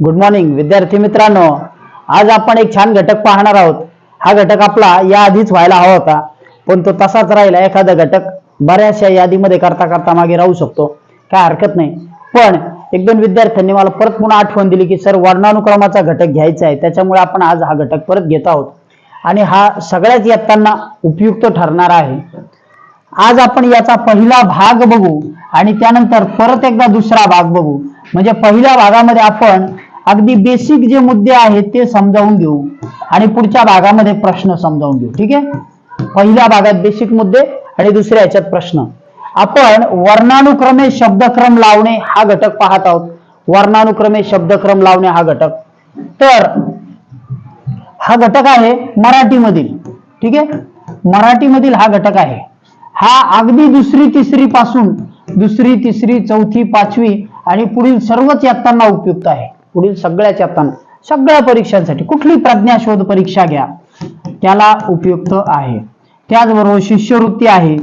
Good morning विद्यार्थी मित्रांनो. आज आपण एक छान घटक पाहणार आहोत. हा घटक आपला या आधीच व्हायला हवा होता. पण तो तसाच राहिला एखादा घटक बऱ्याचशा यादीमध्ये करता करता मागे राहू शकतो. काय हरकत नाही. पण एक दोन विद्यार्थ्यांनी मला परत पुन्हा आठवण दिली की सर वर्णानुक्रमाचा घटक घ्यायचा आहे. त्याच्यामुळे आपण आज हा घटक परत घेत आहोत. आणि हा सगळ्याच इयत्तांना उपयुक्त ठरणार आहे. आज आपण याचा पहिला भाग बघू आणि त्यानंतर परत एकदा दुसरा भाग बघू. म्हणजे पहिल्या भागामध्ये आपण अगदी बेसिक जे मुद्दे आहेत ते समजावून घेऊ. आणि पुढच्या भागामध्ये प्रश्न समजावून घेऊ ठीक आहे? पहिल्या भागात बेसिक मुद्दे आणि दुसऱ्या याच्यात प्रश्न. आपण वर्णानुक्रमे शब्दक्रम लावणे हा घटक पाहत आहोत. वर्णानुक्रमे शब्दक्रम लावणे हा घटक. तर हा घटक आहे मराठीमधील ठीक आहे? मराठीमधील हा घटक आहे. हा अगदी दुसरी तिसरी पासून दुसरी तिसरी चौथी पाचवी आणि पुढील सर्वच यात्तांना उपयुक्त आहे. पुढील सगळ्या चॅप्टर सगळ्या परीक्षांसाठी कुठली प्रज्ञाशोध परीक्षा घ्या त्याला उपयुक्त आहे. त्याचबरोबर शिष्यवृत्ती आहे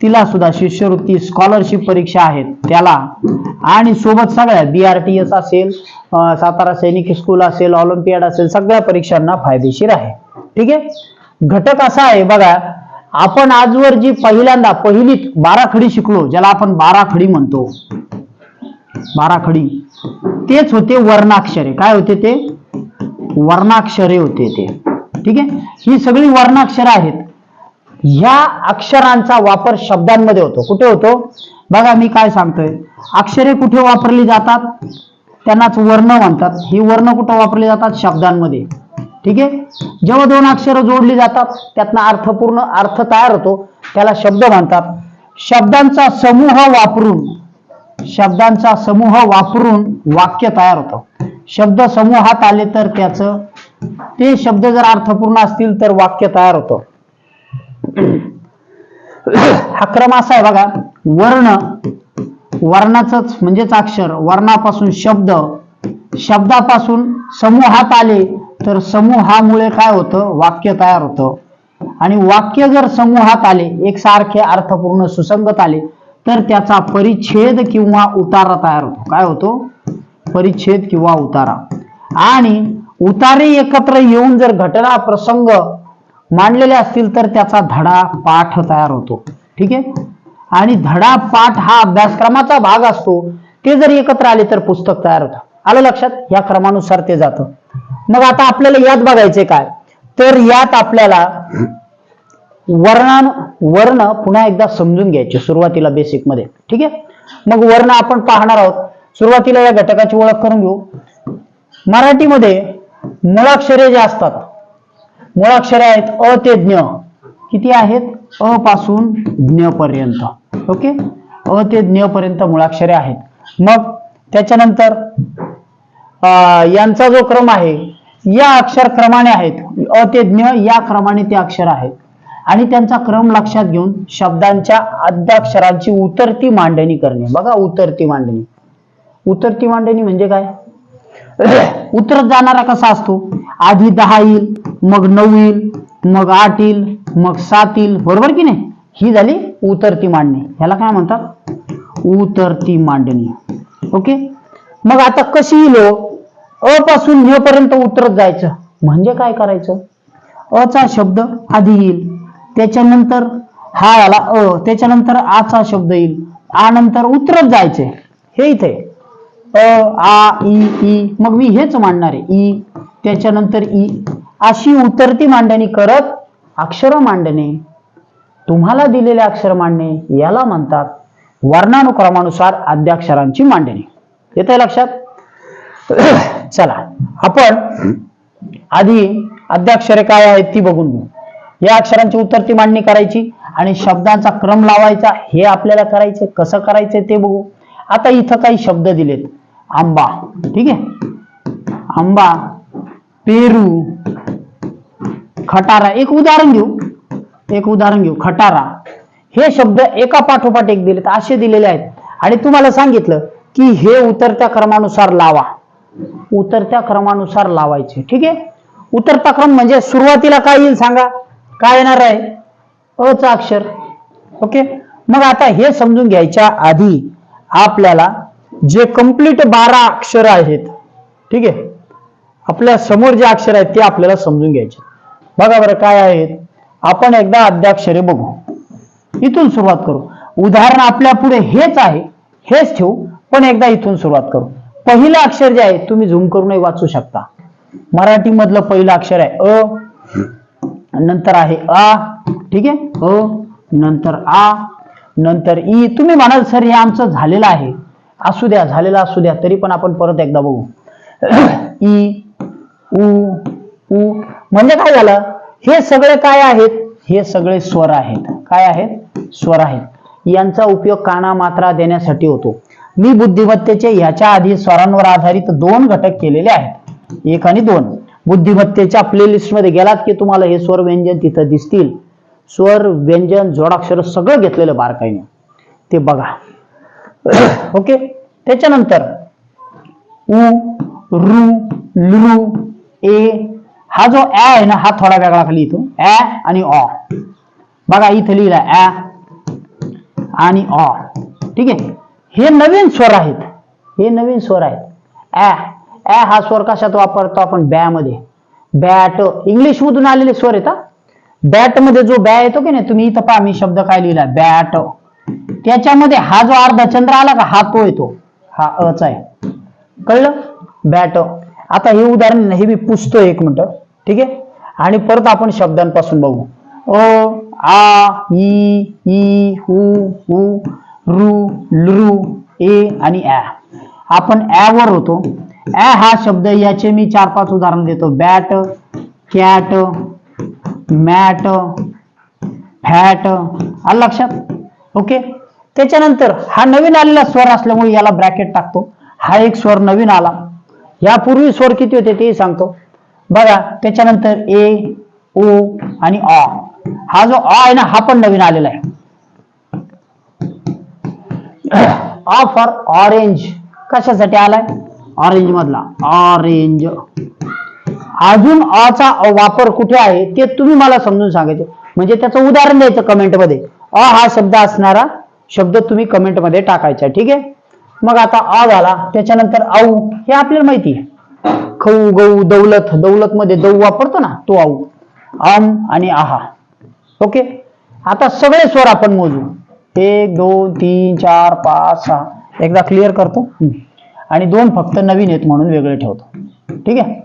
तिला सुद्धा शिष्यवृत्ती स्कॉलरशिप परीक्षा आहेत त्याला. आणि सोबत सगळ्या बी आर टी एस असेल सातारा सैनिक स्कूल असेल ऑलिम्पियाड असेल सगळ्या परीक्षांना फायदेशीर आहे. ठीक आहे? घटक असा आहे बघा आपण आजवर जी पहिल्यांदा पहिलीत बाराखडी शिकलो ज्याला आपण बाराखडी म्हणतो. बाराखडी. तेच होते वर्णाक्षरे. काय होते ते? वर्णाक्षरे होते ते. ठीक आहे? ही सगळी वर्णाक्षरे आहेत. ह्या अक्षरांचा वापर शब्दांमध्ये होतो. कुठे होतो? बघा मी काय सांगतोय. अक्षरे कुठे वापरली जातात? त्यांनाच वर्ण म्हणतात. ही वर्ण कुठे वापरली जातात? शब्दांमध्ये. ठीक आहे? जेव्हा दोन अक्षरं जोडली जातात त्यातनं अर्थपूर्ण अर्थ तयार होतो. त्याला शब्द म्हणतात. शब्दांचा समूह वापरून शब्दांचा समूह वापरून वाक्य तयार होतं. शब्द समूहात आले तर त्याचं ते शब्द जर अर्थपूर्ण असतील तर वाक्य तयार होतं. हा क्रम असा आहे बघा वर्ण वर्णाचंच म्हणजेच अक्षर वर्णापासून शब्द शब्दापासून समूहात आले तर समूहामुळे काय होतं? वाक्य तयार होतं. आणि वाक्य जर समूहात आले एकसारखे अर्थपूर्ण सुसंगत आले तर त्याचा परिच्छेद किंवा उतारा तयार होतो. काय होतो? परिच्छेद किंवा उतारा. आणि उतारे एकत्र येऊन जर घटना प्रसंग मांडलेले असतील तर त्याचा धडा पाठ तयार होतो. ठीक आहे? आणि धडा पाठ हा अभ्यासक्रमाचा भाग असतो. ते जर एकत्र आले तर पुस्तक तयार होतं. आलं लक्षात? या क्रमानुसार ते जातं. मग आता आपल्याला यात बघायचे काय? तर यात आपल्याला वर्णान वर्ण पुन्हा एकदा समजून घ्यायचे सुरुवातीला बेसिकमध्ये. ठीक आहे? मग वर्ण आपण पाहणार आहोत. सुरुवातीला या घटकाची ओळख करून घेऊ. मराठीमध्ये मुळाक्षरे जे असतात मुळाक्षरे आहेत अ ते ज्ञ. किती आहेत? अ पासून ज्ञ पर्यंत. ओके? अ ते ज्ञ पर्यंत मुळाक्षरे आहेत. मग त्याच्यानंतर अं, यांचा जो क्रम आहे या अक्षर क्रमाने आहेत. अ ते ज्ञ या क्रमाने ते अक्षर आहेत. आणि त्यांचा क्रम लक्षात घेऊन शब्दांच्या अद्याक्षरांची उतरती मांडणी करणे. बघा उतरती मांडणी. उतरती मांडणी म्हणजे काय? उतरत जाणारा कसा असतो? आधी दहा येईल मग नऊ येईल मग आठ येईल मग सात येईल. बरोबर की नाही? ही झाली उतरती मांडणी. ह्याला काय म्हणतात? उतरती मांडणी. ओके? मग आता कशी येईल हो? अ पासून पर्यंत उतरत जायचं. म्हणजे काय करायचं? अ चा शब्द आधी येईल त्याच्यानंतर हा आला अ त्याच्यानंतर आचा शब्द येईल. आ नंतर उतरत जायचे. हे इथे. अ आ इ ई मग मी हेच मांडणार आहे. ई त्याच्यानंतर ई अशी उतरती मांडणी करत अक्षर मांडणे. तुम्हाला दिलेले अक्षर मांडणे याला म्हणतात वर्णानुक्रमानुसार आद्याक्षरांची मांडणी. येते लक्षात? चला. आपण आधी आद्याक्षरे काय आहेत ती बघून घेऊ. या अक्षरांची उतरती मांडणी करायची आणि शब्दांचा क्रम लावायचा हे आपल्याला करायचे कसं करायचं ते बघू. आता इथं काही शब्द दिलेत. आंबा. ठीक आहे? आंबा पेरू खटारा. एक उदाहरण घेऊ. एक उदाहरण घेऊ. खटारा. हे शब्द एका पाठोपाठ एक दिलेत असे दिलेले आहेत. आणि तुम्हाला सांगितलं की हे उतरत्या क्रमानुसार लावा. उतरत्या क्रमानुसार लावायचे. ठीक आहे? उतरता क्रम म्हणजे सुरुवातीला काय येईल सांगा? काय येणार आहे? अ अक्षर. ओके? मग आता हे समजून घ्यायच्या आधी आपल्याला जे कंप्लीट बारा अक्षर आहेत ठीक आहे? आपल्यासमोर जे अक्षर आहेत ते आपल्याला समजून घ्यायचे. बघा बरं काय आहेत. आपण एकदा अद्याक्षरे बघू. इथून सुरुवात करू. उदाहरण आपल्या पुढे हेच आहे. हेच ठेवू पण एकदा इथून सुरुवात करू. पहिलं अक्षर जे आहे तुम्ही झूम करूनही वाचू शकता. मराठीमधलं पहिलं अक्षर आहे अ नंतर आहे आ ठीक आहे? अ नंतर आ नंतर ई. तुम्ही म्हणाल सर हे आमचं झालेलं आहे. असू द्या झालेलं असू द्या तरी पण आपण परत एकदा बघू. ई उ उ म्हणजे काय झालं? हे सगळे काय आहेत? हे सगळे स्वर आहेत. काय आहेत? स्वर आहेत. यांचा उपयोग काना मात्रा देण्यासाठी होतो. मी बुद्धिमत्तेचे ह्याच्या आधी स्वरांवर आधारित दोन घटक केलेले आहेत. एक आणि दोन. बुद्धिमत्तेच्या प्लेलिस्टमध्ये गेलात की तुम्हाला हे स्वर व्यंजन तिथं दिसतील. स्वर व्यंजन जोडाक्षर सगळं घेतलेलं बारकाईने. ते बघा. ओके त्याच्यानंतर उ रु लु ए हा जो ऍ आहे ना हा थोडा वेगळा खाली येतो. ॲ आणि ऑ बघा इथं लिहिला ॲ आणि ऑ ठीक आहे? हे नवीन स्वर आहेत. हे नवीन स्वर आहेत. ॲ ॲ हा स्वर कशात वापरतो आपण? बॅमध्ये. बॅट इंग्लिश मधून आलेले स्वर येतात बॅटमध्ये जो बॅ येतो की नाही तुम्ही इथं पहा मी शब्द काय लिहिला? बॅट. त्याच्यामध्ये हा जो अर्धा चंद्र आला का हा तो येतो. हा अच आहे. कळलं? बॅट. आता हे उदाहरण हे मी पुसतो एक मिनट. ठीक आहे? आणि परत आपण शब्दांपासून बघू. अ आ ई ई उ उ रु लृ ए आणि ॲ आपण ॲ वर होतो. ए हा शब्द याचे मी चार पाच उदाहरण देतो. Bat cat mat fat. आलं लक्षात? ओके? त्याच्यानंतर हा नवीन आलेला स्वर असल्यामुळे याला ब्रॅकेट टाकतो. हा एक स्वर नवीन आला. यापूर्वी स्वर किती होते तेही सांगतो. बघा त्याच्यानंतर ए ओ आणि ऑ हा जो ऑ आहे ना हा पण नवीन आलेला आहे. ऑ फॉर ऑरेंज कशासाठी आलाय? ऑरेंज मधला. ऑरेंज अजून अचा वापर कुठे आहे ते तुम्ही मला समजून सांगायचं. म्हणजे त्याचं उदाहरण द्यायचं कमेंटमध्ये. अ हा शब्द असणारा शब्द तुम्ही कमेंटमध्ये टाकायचा ठीक आहे? मग आता अ झाला त्याच्यानंतर आऊ हे आपल्याला माहिती आहे. खऊ गऊ दौलत दौलत मध्ये दौ वापरतो ना तो आऊ आम आणि आहा. ओके? आता सगळे स्वर आपण मोजू. एक दोन तीन चार पाच सहा. एकदा क्लिअर करतो? आणि दोन फक्त नवीन आहेत म्हणून वेगळे ठेवतो. ठीक आहे?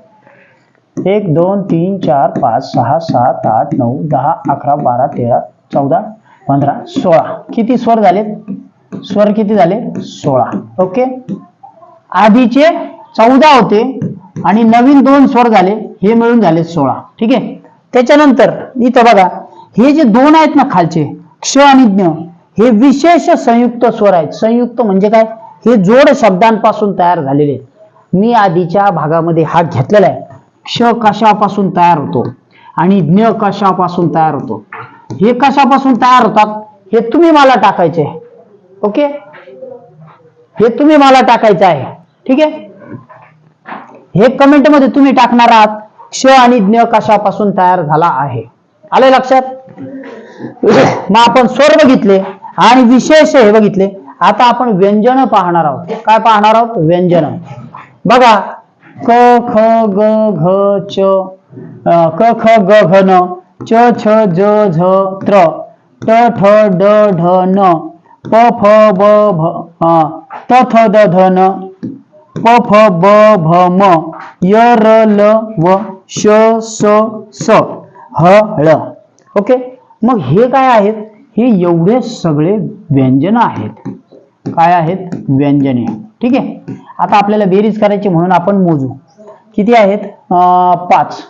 एक दोन तीन चार पाच सहा सात आठ नऊ दहा अकरा बारा तेरा चौदा पंधरा सोळा. किती स्वर झाले स्वर किती झाले? सोळा. ओके? आधीचे चौदा होते आणि नवीन दोन स्वर झाले हे मिळून झाले सोळा. ठीक आहे? त्याच्यानंतर इथं बघा हे जे दोन आहेत ना खालचे क्ष आणि ज्ञ हे विशेष संयुक्त स्वर आहेत. संयुक्त म्हणजे काय? हे जोड शब्दांपासून तयार झालेले मी आधीच्या भागामध्ये हा घेतलेला आहे. क्ष कशापासून तयार होतो आणि ज्ञ कशापासून तयार होतो? हे कशापासून तयार होतात? हे तुम्ही मला टाकायचे ओके? हे तुम्ही मला टाकायचं आहे. ठीक आहे? हे कमेंटमध्ये तुम्ही टाकणार आहात. क्ष आणि ज्ञ कशापासून तयार झाला आहे? आले लक्षात? मग आपण स्वर बघितले आणि विशेष हे बघितले. आता आपण व्यंजन पाहणार आहोत. काय पाहणार आहोत? व्यंजन. बघा क ख ग घ च क ख ग घ न च छ ज झ त्र ट ठ ड ढ न प फ ब भ त थ द ध न प फ ब भ म य र ल व श स स ह ळ. ओके? मग हे काय आहेत? हे एवढे सगळे व्यंजन आहेत. काय आहेत? व्यंजने. ठीक आहे? आता आपल्याला बेरीज करायची म्हणून आपण मोजू. किती आहेत? अं, पाच.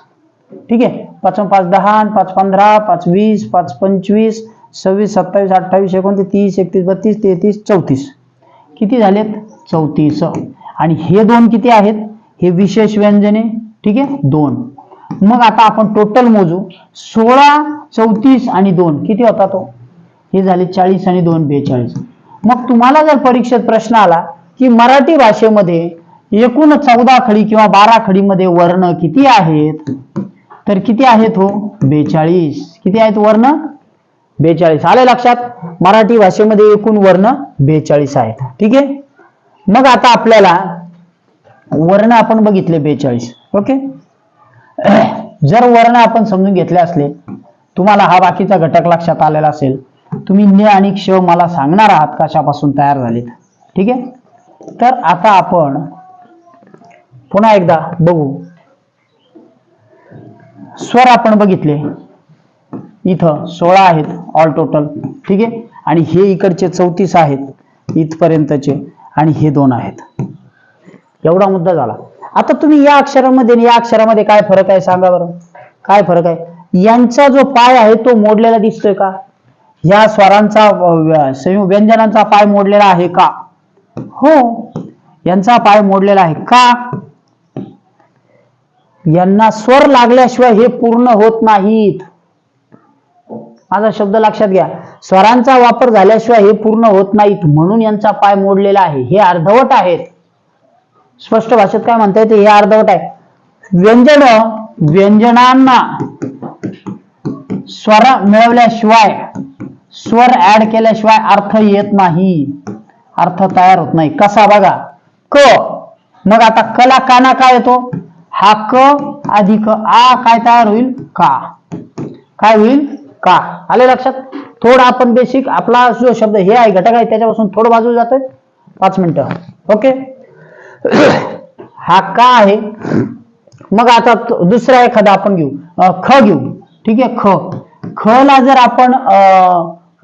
ठीक आहे? पाच पाच दहा पाच पंधरा पाच वीस पाच पंचवीस सव्वीस सत्तावीस अठ्ठावीस एकोणतीस तीस एकतीस बत्तीस तेहतीस चौतीस. किती झालेत? चौतीस. आणि हे दोन किती आहेत? हे विशेष व्यंजने. ठीक आहे? दोन. मग आता आपण टोटल मोजू. सोळा चौतीस आणि दोन. किती होता तो? हे झाले चाळीस आणि दोन बेचाळीस. मग तुम्हाला जर परीक्षेत प्रश्न आला की मराठी भाषेमध्ये एकूण चौदा खडी किंवा बारा खडीमध्ये वर्ण किती आहेत? तर किती आहेत हो? बेचाळीस. किती आहेत वर्ण? बेचाळीस. आले लक्षात? मराठी भाषेमध्ये एकूण वर्ण बेचाळीस आहेत ठीक आहे? मग आता आपल्याला वर्ण आपण बघितले बेचाळीस. ओके? जर वर्ण आपण समजून घेतले असले तुम्हाला हा बाकीचा घटक लक्षात आलेला असेल तुम्ही न आणि क्ष मला सांगणार आहात कशापासून तयार झालेत. ठीक आहे? तर आता आपण पुन्हा एकदा बघू. स्वर आपण बघितले. इथं सोळा आहेत ऑल टोटल ठीक आहे? आणि हे इकडचे चौतीस आहेत इथपर्यंतचे. आणि हे दोन आहेत. एवढा मुद्दा झाला. आता तुम्ही या अक्षरामध्ये आणि या अक्षरामध्ये काय फरक आहे सांगा बरं. काय फरक आहे? यांचा जो पाय आहे तो मोडलेला दिसतोय का? ह्या स्वरांचा व्यंजनांचा पाय मोडलेला आहे का? हो यांचा पाय मोडलेला आहे. का? यांना स्वर लागल्याशिवाय हे पूर्ण होत नाहीत. माझा शब्द लक्षात घ्या. स्वरांचा वापर झाल्याशिवाय हे पूर्ण होत नाहीत म्हणून यांचा पाय मोडलेला आहे. हे अर्धवट आहेत. स्पष्ट भाषेत काय म्हणता येते? हे अर्धवट आहे. व्यंजन व्यंजनांना स्वर मिळवल्याशिवाय स्वर ऍड केल्याशिवाय अर्थ येत नाही. अर्थ तयार होत नाही. कसा बघा? क. मग आता कला काना काय येतो? हा क अधिक आ काय तयार होईल? का. काय होईल? का. आले लक्षात? थोडं आपण बेसिक आपला जो शब्द हे आहे घटक आहे त्याच्यापासून थोडं बाजू जातोय. पाच मिनिटं. ओके हा का आहे? मग आता दुसरा एखादा आपण घेऊ. ख घेऊ. ठीक आहे? ख. ख ला जर आपण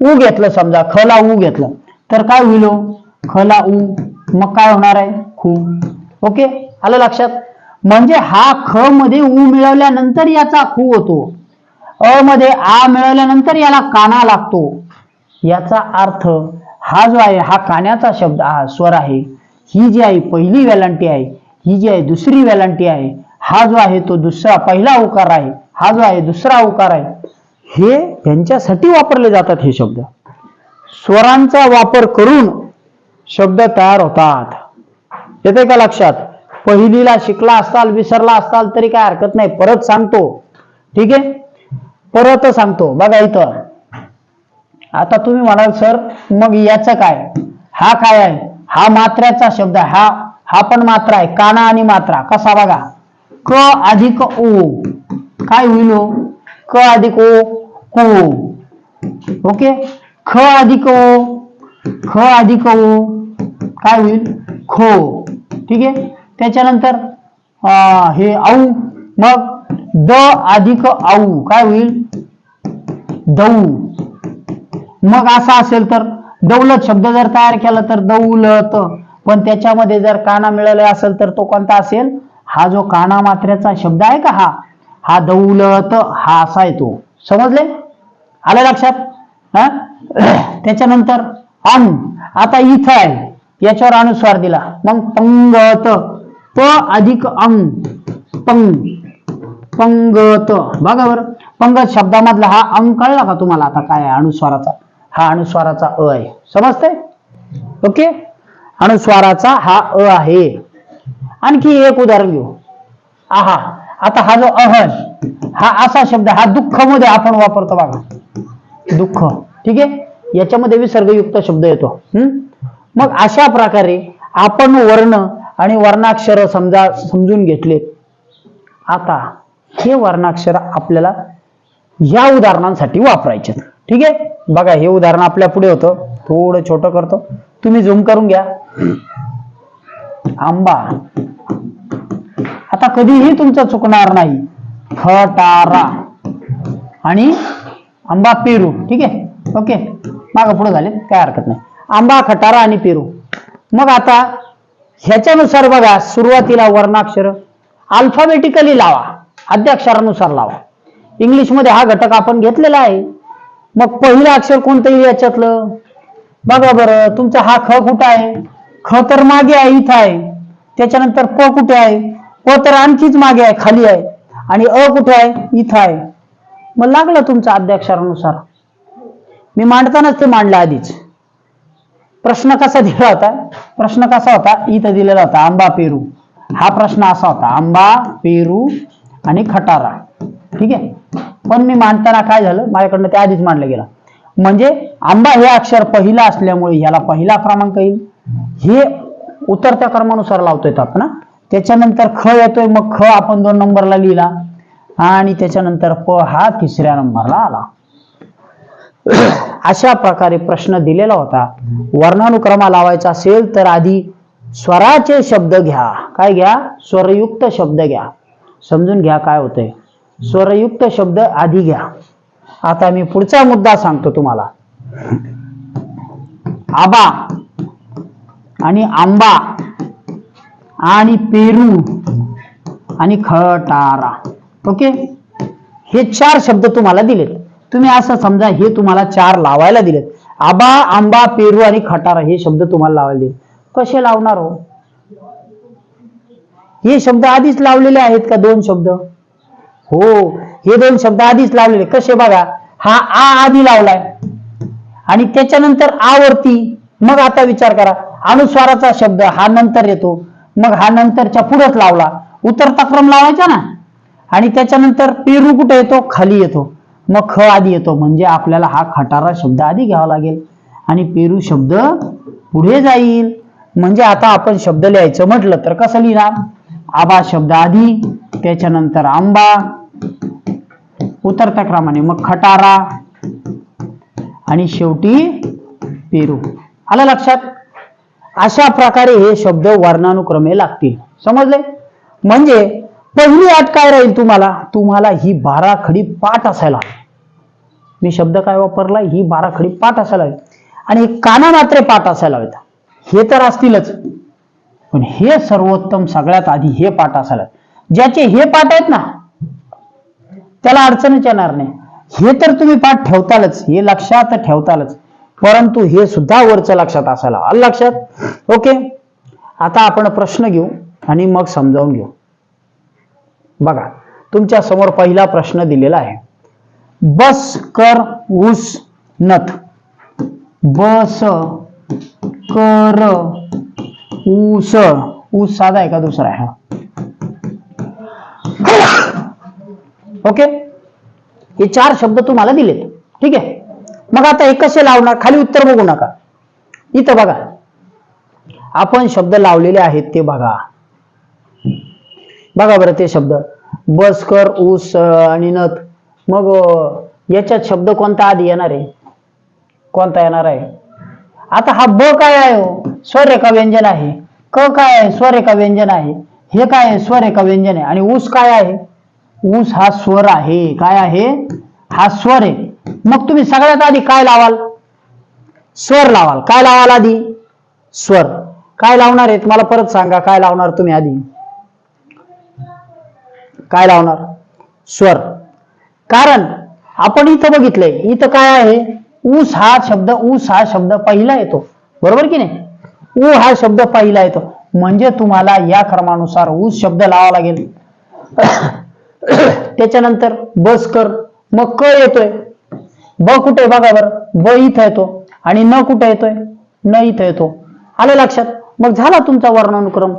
उ घेतलं समजा ख ला उ घेतलं तर काय होईल खला ख ला उ मग काय होणार आहे? खू. ओके? आलं लक्षात? म्हणजे हा ख मध्ये उ मिळवल्यानंतर याचा खू होतो. अ मध्ये आ मिळवल्यानंतर याला काना लागतो. याचा अर्थ हा जो आहे हा काण्याचा शब्द हा स्वर आहे ही जी आहे पहिली वेलांटी आहे ही जी आहे दुसरी वेलांटी आहे हा जो आहे तो दुसरा पहिला उकार आहे हा जो आहे दुसरा उकार आहे हे यांच्यासाठी वापरले जातात हे शब्द. स्वरांचा वापर करून शब्द तयार होतात. येते का लक्षात? पहिलीला शिकला असताल विसरला असताल तरी काय हरकत नाही. परत सांगतो. ठीक आहे? परत सांगतो. बघा इथं. आता तुम्ही म्हणाल सर मग याचं काय? हा काय आहे? हा मात्र्याचा शब्द आहे. हा हा पण मात्रा आहे. काना आणि मात्रा. कसा बघा? क अधिक ओ काय होईल हो? क अधिक ओ को. ओके? ख अधिक ओ ख अधिक ओ काय होईल? खो. ठीक आहे? त्याच्यानंतर हे औ मग द अधिक औ काय होईल? दौ. मग असा असेल तर दौलत शब्द जर तयार केला तर दौलत. पण त्याच्यामध्ये जर काना मिळाला असेल तर तो कोणता असेल? हा जो काना मात्र्याचा शब्द आहे का हा? हा दौलत हा असा येतो. समजले? आलं लक्षात? हा? त्याच्यानंतर अं आता इथं आहे. याच्यावर अनुस्वार दिला. मग पंगत प अधिक अंग पंग पंगत. बघा बरं. पंगत शब्दामधला हा अंग कळला का तुम्हाला आता काय अनुस्वाराचा? हा अनुस्वाराचा अ आहे. समजतंय? ओके? अनुस्वाराचा हा अ आहे. आणखी एक उदाहरण घेऊ. आहा. आता हा जो अहन हा असा शब्द हा दुःखमध्ये आपण वापरतो बघा. दुःख ठीक आहे? याच्यामध्ये विसर्गयुक्त शब्द येतो. हम्म? मग अशा प्रकारे आपण वर्ण आणि वर्णाक्षर समजा समजून घेतले. आता हे वर्णाक्षर आपल्याला या उदाहरणांसाठी वापरायचे ठीक आहे? बघा हे उदाहरण आपल्या पुढे होतं. थोडं छोटं करतो. तुम्ही झूम करून घ्या. आंबा. आता कधीही तुमचं चुकणार नाही. खटारा आणि आंबा पेरू. ठीक आहे? ओके. मागं पुढे झाले. काय हरकत नाही. आंबा खटारा आणि पेरू. मग आता ह्याच्यानुसार बघा सुरुवातीला वर्णाक्षर. अल्फाबेटिकली लावा. अध्याक्षरानुसार लावा. इंग्लिशमध्ये हा घटक आपण घेतलेला आहे. मग पहिलं अक्षर कोणतं येईल याच्यातलं? बघा बरं तुमचा हा ख कुठं आहे? ख तर मागे आहे इथं आहे. त्याच्यानंतर प कुठे आहे? व तर आणखीच मागे आहे खाली आहे. आणि अ कुठे आहे? इथं आहे. मग लागलं तुमचं अध्याक्षरानुसार मी मांडतानाच ते मांडलं आधीच. प्रश्न कसा दिला होता? प्रश्न कसा होता? इथं दिलेला होता आंबा पेरू. हा प्रश्न असा होता आंबा पेरू आणि खटारा. ठीक आहे? पण मी मांडताना काय झालं? माझ्याकडनं ते आधीच मांडलं गेलं. म्हणजे आंबा हे अक्षर पहिला असल्यामुळे याला पहिला क्रमांक येईल. हे उतरत्या क्रमानुसार लावतोय आपण त्याच्यानंतर ख येतोय मग ख आपण दोन नंबरला लिहिला. आणि त्याच्यानंतर प हा तिसऱ्या नंबरला आला. अशा प्रकारे प्रश्न दिलेला होता. वर्णानुक्रमा लावायचा असेल तर आधी स्वराचे शब्द घ्या. काय घ्या? स्वरयुक्त शब्द घ्या. समजून घ्या काय होतंय. स्वरयुक्त शब्द आधी घ्या. आता मी पुढचा मुद्दा सांगतो तुम्हाला. आबा आणि आंबा आणि पेरू आणि खटारा. ओके हे चार शब्द तुम्हाला दिलेत. तुम्ही असं समजा हे तुम्हाला चार लावायला दिलेत. आबा आंबा पेरू आणि खटारा हे शब्द तुम्हाला लावायला दिले कसे लावणार हो? हे शब्द आधीच लावलेले आहेत का दोन शब्द? हो हे दोन शब्द आधीच लावलेले कसे बघा? हा आ आधी लावलाय. आणि त्याच्यानंतर आवरती मग आता विचार करा. अनुस्वाराचा शब्द हा नंतर येतो. मग हा नंतरच्या पुढेच लावला. उतरता क्रम लावायचा ना. आणि त्याच्यानंतर पेरू कुठे येतो? खाली येतो. मग ख आधी येतो. म्हणजे आपल्याला हा खटारा शब्द आधी घ्यावा लागेल. आणि पेरू शब्द पुढे जाईल. म्हणजे आता आपण शब्द लिहायचं म्हटलं तर कसं लिहिणार? आबा शब्द आधी त्याच्यानंतर आंबा. उतरत्या क्रमाने मग खटारा. आणि शेवटी पेरू. आलं लक्षात? अशा प्रकारे हे शब्द वर्णानुक्रमे लागतील. समजले? म्हणजे पहिली अट काय राहील तुम्हाला? तुम्हाला ही बाराखडी पाठ असायला मी शब्द काय वापरला? ही बाराखडी पाठ असायला हवी. आणि काना मात्रे पाठ असायला हवेत. हे तर असतीलच. पण हे सर्वोत्तम सगळ्यात आधी हे पाठ असायला ज्याचे हे पाठ आहेत ना त्याला अडचणच येणार नाही. हे तर तुम्ही पाठ ठेवतालच. हे लक्षात ठेवतालच. परंतु हे सुद्धा वरचं लक्षात असायला आलं लक्षात? ओके. आता आपण प्रश्न घेऊ आणि मग समजावून घेऊ. बघा तुमच्यासमोर पहिला प्रश्न दिलेला आहे. बस कर ऊस नथ. बस कर ऊस. ऊस साधा आहे का दुसरा आहे? ओके. हे चार शब्द तुम्हाला दिलेत. ठीक आहे? मग आता हे कसे लावणार? खाली उत्तर बघू नका. इथं बघा. आपण शब्द लावलेले आहेत ते बघा. बघा बरं ते शब्द. बसकर ऊस आणि नथ. मग याच्यात शब्द कोणता आधी येणार आहे? कोणता येणार आहे? आता हा ब काय आहे हो? एका व्यंजन आहे. क काय आहे? स्वर एका व्यंजन आहे. हे काय आहे? स्वर एका व्यंजन आहे. आणि ऊस काय आहे? ऊस हा स्वर आहे. काय आहे? हा स्वर आहे. मग तुम्ही सगळ्यात आधी काय लावाल? स्वर लावाल. काय लावाल आधी? स्वर. काय लावणार आहे? तुम्हाला परत सांगा काय लावणार तुम्ही आधी? काय लावणार? स्वर. कारण आपण इथं बघितलंय इथं काय आहे? ऊस हा शब्द ऊस हा शब्द पहिला येतो. बरोबर की नाही? ऊ हा शब्द पहिला येतो. म्हणजे तुम्हाला या क्रमानुसार ऊस शब्द लावा लागेल. त्याच्यानंतर बस कर. मग क येतोय? ब कुठे बघा बरं. ब इथं येतो आणि न कुठे येतोय? न इथं येतो. आलं लक्षात? मग झाला तुमचा वर्णानुक्रम.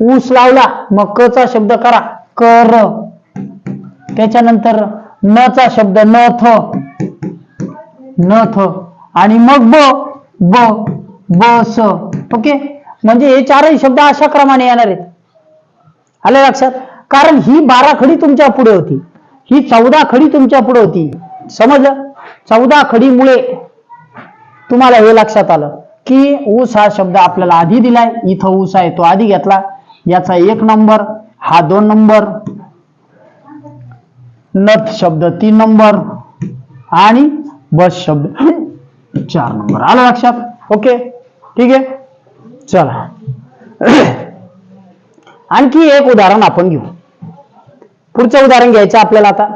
ऊस लावला मग क चा शब्द करा. कर. त्याच्यानंतर न चा शब्द न थ. न थ. आणि मग ब ब ब स. ओके? म्हणजे हे चारही शब्द अशा क्रमाने येणार आहेत. आले लक्षात? कारण ही बारा खडी तुमच्यापुढे होती. ही चौदा खडी तुमच्यापुढे होती. समजलं? चौदा खडीमुळे तुम्हाला हे लक्षात आलं की ऊस हा शब्द आपल्याला आधी दिलाय इथं ऊस आहे तो आधी घेतला. याचा एक नंबर हा दोन नंबर नथ शब्द तीन नंबर आणि बस शब्द चार नंबर. आला लक्षात? ओके? ठीक आहे? चला. आणखी एक उदाहरण आपण घेऊ. पुढचं उदाहरण घ्यायचं आपल्याला आता.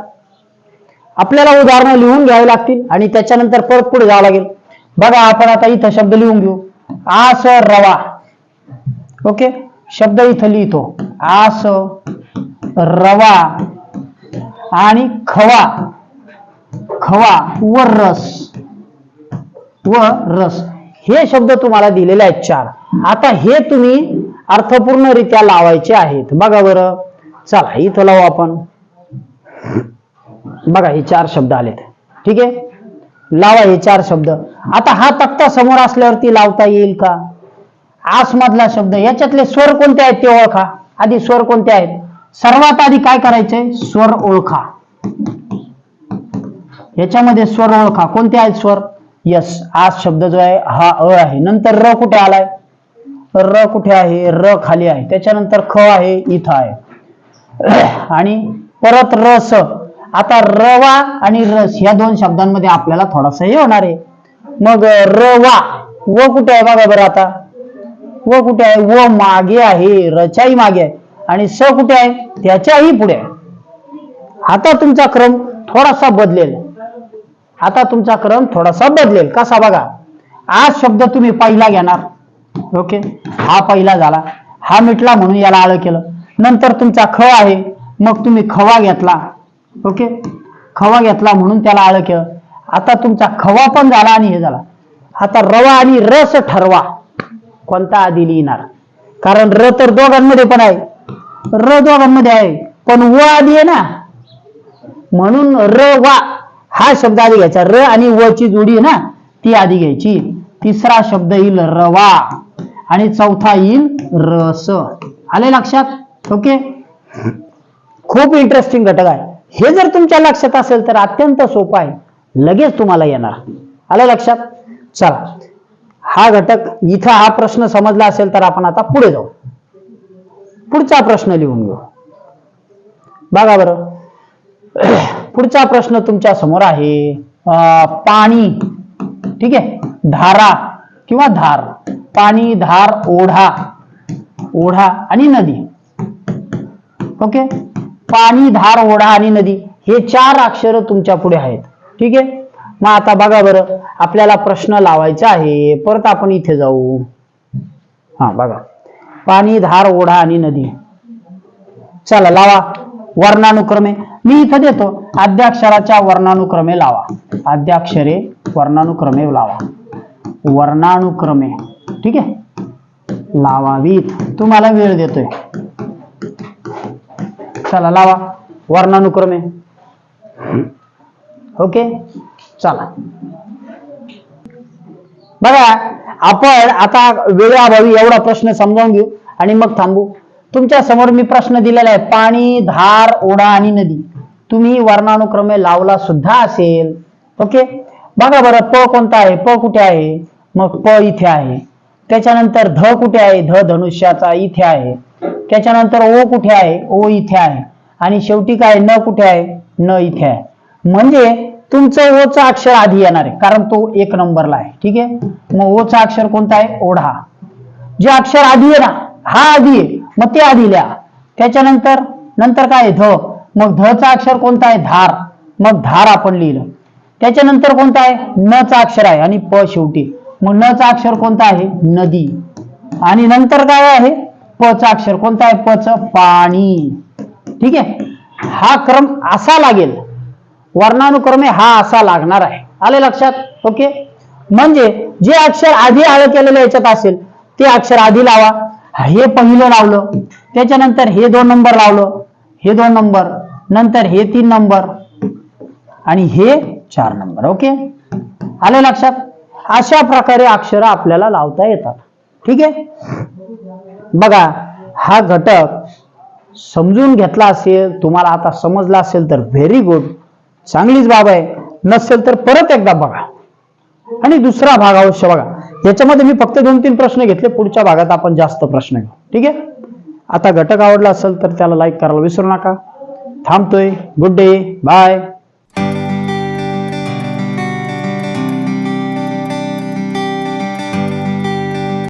आपल्याला उदाहरणं लिहून घ्यावी लागतील आणि त्याच्यानंतर परत पुढे जावं लागेल. बघा आपण आता इथं शब्द लिहून घेऊ. आस रवा ओके? शब्द इथं लिहितो. आस रवा आणि खवा. खवा व रस. व रस. हे शब्द तुम्हाला दिलेले आहेत चार. आता हे तुम्ही अर्थपूर्णरित्या लावायचे आहेत. बघा बरं. चला इथं लावू आपण. बघा हे चार शब्द आलेत. ठीक आहे? लावा हे चार शब्द. आता हा तक्ता समोर असल्यावरती लावता येईल का? आस मधला शब्द. याच्यातले स्वर कोणते आहेत ते ओळखा. आधी स्वर कोणते आहेत? सर्वात आधी काय करायचंय? स्वर ओळखा. याच्यामध्ये स्वर ओळखा. कोणते आहेत स्वर? यस. आज शब्द जो आहे हा अ आहे. नंतर र कुठे आलाय? र कुठे आहे? र खाली आहे. त्याच्यानंतर ख आहे इथं आहे. आणि परत रस आता रवा आणि रस या दोन शब्दांमध्ये आपल्याला थोडासा हे होणार आहे. मग रवा व कुठे आहे बघा बरं आता? व कुठे आहे? व मागे आहे रच्याही मागे आहे. आणि स कुठे आहे? त्याच्याही पुढे आहे. आता तुमचा क्रम थोडासा बदलेल. आता तुमचा क्रम थोडासा बदलेल. कसा बघा? आज शब्द तुम्ही पहिला घेणार. ओके? हा पहिला झाला. हा मिटला म्हणून याला आळ केलं. नंतर तुमचा ख आहे. मग तुम्ही खवा घेतला. ओके? खवा घेतला म्हणून त्याला आळ आता तुमचा खवा पण झाला आणि हे झाला. आता रवा आणि रस ठरवा. कोणता आधी लिहिणार? कारण र तर दोघांमध्ये पण आहे. र दोघांमध्ये आहे. पण व आधी आहे ना? म्हणून र वा हा शब्द आधी घ्यायचा. र आणि व ची जोडी आहे ना? ती आधी घ्यायची. तिसरा शब्द येईल रवा. आणि चौथा येईल रस. आले लक्षात? ओके? खूप इंटरेस्टिंग घटक आहे. हे जर तुमच्या लक्षात असेल तर अत्यंत सोपं आहे. लगेच तुम्हाला येणार. आलं लक्षात? चला. हा घटक इथं हा प्रश्न समजला असेल तर आपण आता पुढे जाऊ. पुढचा प्रश्न लिहून घेऊ. बघा बरं. पुढचा प्रश्न तुमच्यासमोर आहे. अं, पाणी. ठीक आहे? धारा किंवा धार. पाणी धार ओढा. ओढा आणि नदी. ओके? पाणी धार ओढा आणि नदी हे चार अक्षर तुमच्यापुढे आहेत. ठीक आहे? मग आता बघा बरं आपल्याला प्रश्न लावायचा आहे. परत आपण इथे जाऊ. हा बघा. पाणी धार ओढा आणि नदी. चला लावा. वर्णानुक्रमे. मी इथं देतो. आद्याक्षराच्या वर्णानुक्रमे लावा. आद्याक्षरे वर्णानुक्रमे लावा. वर्णानुक्रमे. ठीक आहे? लावावीत. तुम्हाला वेळ देतोय. चला लावा. वर्णानुक्रमे. ओके? चला. बघा आपण आता वेळेअभावी एवढा प्रश्न समजावून घेऊ आणि मग थांबू. तुमच्यासमोर मी प्रश्न दिलेला आहे पाणी धार ओढा आणि नदी. तुम्ही वर्णानुक्रमे लावला सुद्धा असेल. ओके? बघा बरं प कोणता आहे? प कुठे आहे? मग प इथे आहे. त्याच्यानंतर ध कुठे आहे? ध धनुष्याचा इथे आहे. त्याच्यानंतर ओ कुठे आहे? ओ इथे आहे. आणि शेवटी काय न कुठे आहे? न इथे आहे. म्हणजे तुमचं ओचा अक्षर आधी येणार आहे. कारण तो एक नंबरला आहे. ठीक आहे? मग ओचा अक्षर कोणता आहे? ओढा. जे अक्षर आधी आहे ना हा आधी आहे. मग ते आधी लिहा. त्याच्यानंतर नंतर काय आहे? ध. मग धचा अक्षर कोणता आहे? धार. मग धार आपण लिहिलं. त्याच्यानंतर कोणता आहे? न चा अक्षर आहे. आणि प शेवटी. मग न चा अक्षर कोणता आहे? नदी. आणि नंतर काय आहे? प अक्षर कोणता आहे? प च पाणी. ठीक आहे? हा क्रम असा लागेल. वर्णानुक्रमे हा असा लागणार आहे. आले लक्षात? ओके? म्हणजे जे अक्षर आधी आलं केलेलं याच्यात असेल ते अक्षर आधी लावा. हे पहिलं लावलं. त्याच्यानंतर हे दोन नंबर लावलं. हे दोन नंबर. नंतर हे तीन नंबर. आणि हे चार नंबर. ओके? आले लक्षात? अशा प्रकारे अक्षर आपल्याला लावता येतात. ठीक आहे? बघा हा घटक समजून घेतला असेल तुम्हाला आता समजला असेल तर व्हेरी गुड चांगलीच बाब आहे. नसेल तर परत एकदा बघा. आणि दुसरा भाग अवश्य बघा. याच्यामध्ये मी फक्त दोन तीन प्रश्न घेतले पुढच्या भागात आपण जास्त प्रश्न घेऊ. ठीक आहे? आता घटक आवडला असेल तर त्याला लाईक करायला विसरू नका. थांबतोय. Good day bye